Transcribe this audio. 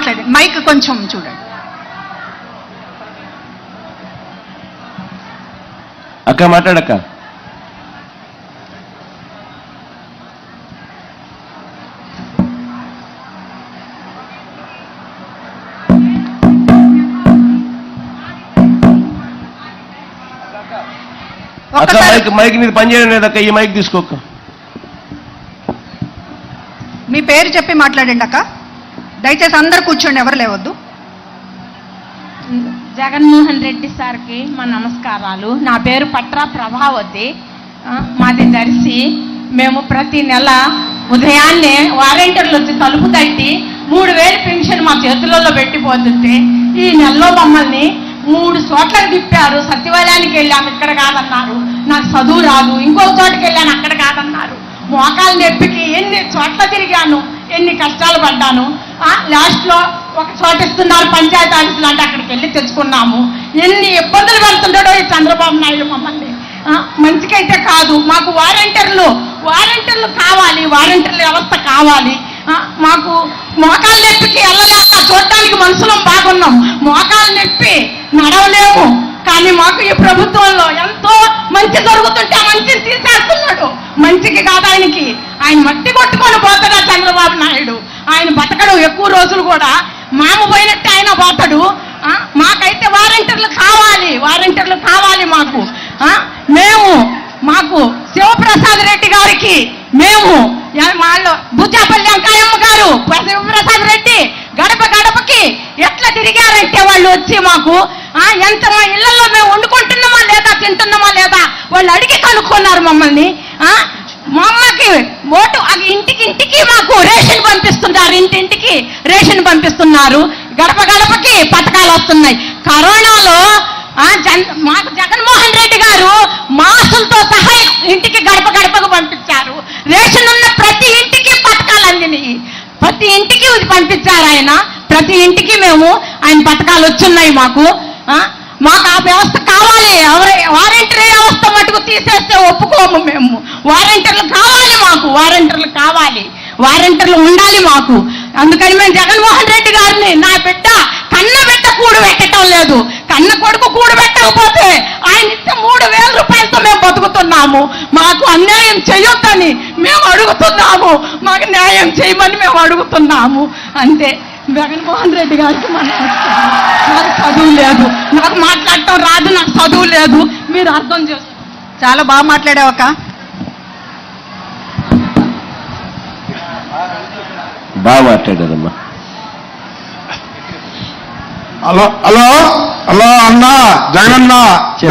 మాట్లాడండి. మైక్ కొంచెం చూడండి. అక్క మాట్లాడక్క. అక్క మైక్ మైక్ నీది పనిచేయడం లేదక్క ఈ మైక్ తీసుకోక్క మీ పేరు చెప్పి మాట్లాడండి అక్క. దయచేసి అందరు కూర్చోండి ఎవరు లేవద్దు. జగన్మోహన్ రెడ్డి సార్కి మా నమస్కారాలు. నా పేరు పట్రా ప్రభావతి. మాది దర్శి. మేము ప్రతి నెల ఉదయాన్నే వారంటీర్లు వచ్చి తలుపు తట్టి మూడు వేలు పెన్షన్ మా చేతులలో పెట్టిపోతుంటే ఈ నెలలో మమ్మల్ని మూడు చోట్లకు తిప్పారు. సచివాలయానికి వెళ్ళాము ఇక్కడ కాదన్నారు. నాకు చదువు రాదు ఇంకో చోటుకి వెళ్ళాను అక్కడ కాదన్నారు. మోకాలు నొప్పికి ఎన్ని చోట్ల తిరిగాను ఎన్ని కష్టాలు పడ్డాను. లాస్ట్లో ఒక చోట ఇస్తున్నారు పంచాయతీ ఆఫీసులు అంటే అక్కడికి వెళ్ళి తెచ్చుకున్నాము ఎన్ని ఇబ్బందులు పడుతుంటాడో ఈ చంద్రబాబు నాయుడు మమ్మల్ని. మంచికైతే కాదు. మాకు వారంటీర్లు వారంటీర్లు కావాలి వారంటీర్ల వ్యవస్థ కావాలి. మాకు మోకాలు నొప్పికి వెళ్ళలేక చూడటానికి మనుషులం బాగున్నాం. మోకాలు నొప్పి నడవలేము. కానీ మాకు ఈ ప్రభుత్వంలో ఎంతో మంచి జరుగుతుంటే ఆ మంచిని తీసేస్తున్నాడు. మంచికి కాదు ఆయనకి. ఆయన మట్టి కొట్టుకొని పోతాడు చంద్రబాబు నాయుడు ఆయన బతకడు ఎక్కువ రోజులు కూడా మామ పోయినట్టే ఆయన పోతాడు. మాకైతే వారంటీర్లు కావాలి వారంటీర్లు కావాలి మాకు. మేము మాకు శివప్రసాద్ రెడ్డి గారికి మేము ఎ- వాళ్ళు బుజ్జాపల్లి వెంకాయమ్మ గారు శివప్రసాద్ రెడ్డి గడప గడపకి ఎట్లా తిరిగారంటే వాళ్ళు వచ్చి మాకు ఎంత మా ఇళ్ళలో మేము వండుకుంటున్నామా లేదా తింటున్నామా లేదా వాళ్ళు అడిగి కనుక్కున్నారు మమ్మల్ని. మా అమ్మకి ఓటు అది ఇంటికి ఇంటికి మాకు రేషన్ పంపిస్తున్నారు ఇంటింటికి రేషన్ పంపిస్తున్నారు. గడప గడపకి పథకాలు వస్తున్నాయి. కరోనాలో ఆ, జన్ మాకు జగన్మోహన్ రెడ్డి గారు మాసులతో సహా ఇంటికి గడప గడపకు పంపించారు. రేషన్ ఉన్న ప్రతి ఇంటికి పథకాలు అందినాయి. ప్రతి ఇంటికి పంపించారు ఆయన. ప్రతి ఇంటికి మేము ఆయన పథకాలు వచ్చున్నాయి మాకు. మాకు ఆ వ్యవస్థ కావాలి. ఎవరి వారంటరీ వ్యవస్థ మటుకు తీసేస్తే ఒప్పుకోము మేము. వారంటీర్లు కావాలి. వారంటర్లు ఉండాలి మాకు. అందుకని మేము జగన్మోహన్ రెడ్డి గారిని నా బిడ్డ కన్న బిడ్డ కూడు పెట్టడం లేదు. కన్న కొడుకు కూడు పెట్టకపోతే ఆయన ఇచ్చే మూడు వేల రూపాయలతో మేము బతుకుతున్నాము. మాకు అన్యాయం చేయొద్దని మేము అడుగుతున్నాము. మాకు న్యాయం చేయమని మేము అడుగుతున్నాము. అంతే జగన్మోహన్ రెడ్డి గారికి మన నాకు చదువు లేదు. నాకు మాట్లాడటం రాదు నాకు చదువు లేదు. మీరు అర్థం చేసుకోండి చాలా బాగా మాట్లాడావు బాగా మాట్లాడారమ్మా. హలో హలో హలో అన్నా జగనన్న